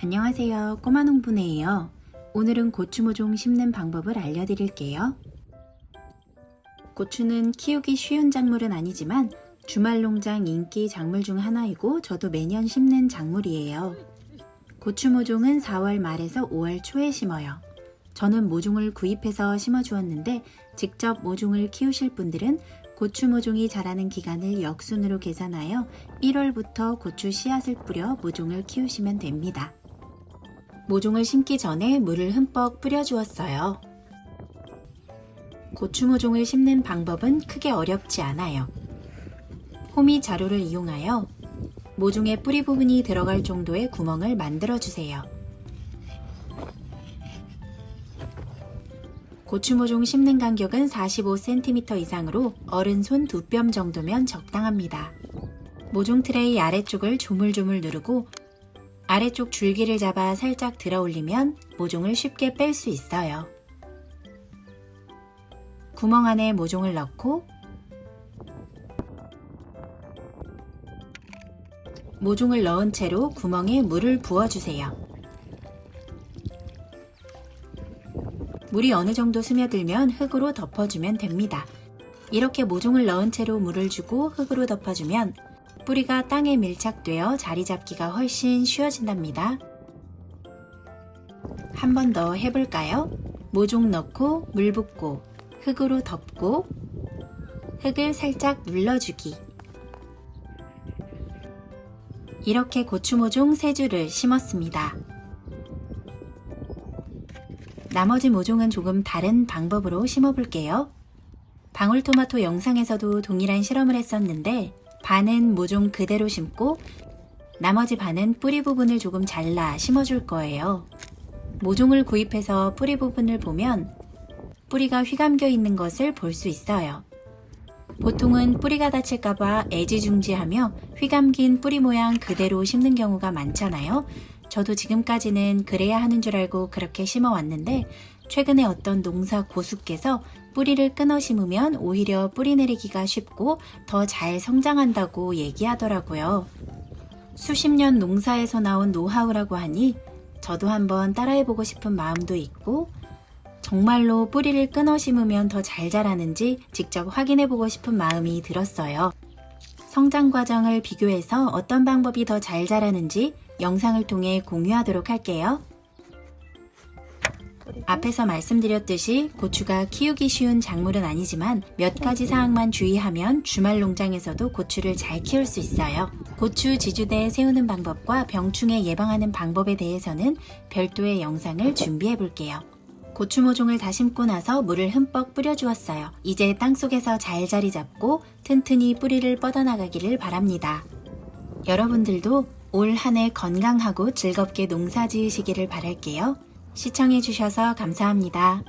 안녕하세요. 꼬마 농부네예요. 오늘은 고추 모종 심는 방법을 알려드릴게요. 고추는 키우기 쉬운 작물은 아니지만 주말 농장 인기 작물 중 하나이고 저도 매년 심는 작물이에요. 고추 모종은 4월 말에서 5월 초에 심어요. 저는 모종을 구입해서 심어 주었는데 직접 모종을 키우실 분들은 고추 모종이 자라는 기간을 역순으로 계산하여 1월부터 고추 씨앗을 뿌려 모종을 키우시면 됩니다. 모종을 심기 전에 물을 흠뻑 뿌려 주었어요. 고추 모종을 심는 방법은 크게 어렵지 않아요. 호미 자루를 이용하여 모종의 뿌리 부분이 들어갈 정도의 구멍을 만들어 주세요. 고추 모종 심는 간격은 45cm 이상으로 어른 손 두 뼘 정도면 적당합니다. 모종 트레이 아래쪽을 조물조물 누르고 아래쪽 줄기를 잡아 살짝 들어 올리면 모종을 쉽게 뺄 수 있어요. 구멍 안에 모종을 넣고 모종을 넣은 채로 구멍에 물을 부어주세요. 물이 어느 정도 스며들면 흙으로 덮어주면 됩니다. 이렇게 모종을 넣은 채로 물을 주고 흙으로 덮어주면 뿌리가 땅에 밀착되어 자리 잡기가 훨씬 쉬워진답니다. 한 번 더 해볼까요? 모종 넣고 물 붓고 흙으로 덮고 흙을 살짝 눌러주기. 이렇게 고추 모종 3주를 심었습니다. 나머지 모종은 조금 다른 방법으로 심어볼게요. 방울토마토 영상에서도 동일한 실험을 했었는데 반은 모종 그대로 심고 나머지 반은 뿌리 부분을 조금 잘라 심어줄 거예요. 모종을 구입해서 뿌리 부분을 보면 뿌리가 휘감겨 있는 것을 볼 수 있어요. 보통은 뿌리가 다칠까봐 애지중지하며 휘감긴 뿌리 모양 그대로 심는 경우가 많잖아요. 저도 지금까지는 그래야 하는 줄 알고 그렇게 심어 왔는데 최근에 어떤 농사 고수께서 뿌리를 끊어 심으면 오히려 뿌리 내리기가 쉽고 더 잘 성장한다고 얘기하더라고요. 수십 년 농사에서 나온 노하우라고 하니 저도 한번 따라해보고 싶은 마음도 있고 정말로 뿌리를 끊어 심으면 더 잘 자라는지 직접 확인해보고 싶은 마음이 들었어요. 성장 과정을 비교해서 어떤 방법이 더 잘 자라는지 영상을 통해 공유하도록 할게요. 앞에서 말씀드렸듯이 고추가 키우기 쉬운 작물은 아니지만 몇 가지 사항만 주의하면 주말 농장에서도 고추를 잘 키울 수 있어요. 고추 지주대 세우는 방법과 병충해 예방하는 방법에 대해서는 별도의 영상을 준비해 볼게요. 고추 모종을 다 심고 나서 물을 흠뻑 뿌려주었어요. 이제 땅속에서 잘 자리 잡고 튼튼히 뿌리를 뻗어나가기를 바랍니다. 여러분들도 올 한 해 건강하고 즐겁게 농사 지으시기를 바랄게요. 시청해주셔서 감사합니다.